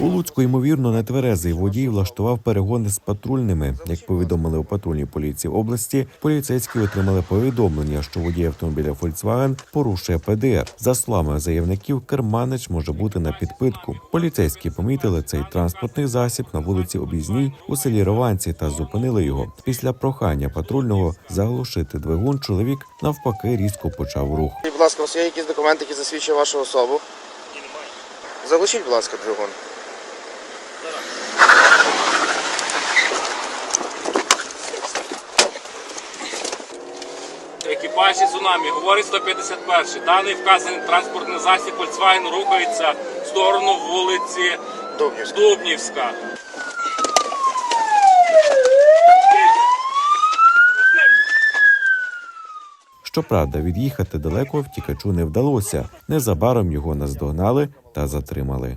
У Луцьку, ймовірно, нетверезий водій влаштував перегони з патрульними. Як повідомили у патрульній поліції області, поліцейські отримали повідомлення, що водій автомобіля Volkswagen порушує ПДР. За словами заявників, керманич може бути на підпитку. Поліцейські помітили цей транспортний засіб на вулиці Об'їзній у селі Рованці та зупинили його. Після прохання патрульного заглушити двигун, чоловік навпаки різко почав рух. Будь ласка, у якісь документи, які засвідчують вашу особу? Заглушіть, будь ласка, двигун. Екіпажі цунамі, говорить 151. Даний вказаний транспортний засіб Volkswagen рухається в сторону вулиці Дубнівська. Дубнівська. Щоправда, від'їхати далеко втікачу не вдалося. Незабаром його наздогнали та затримали.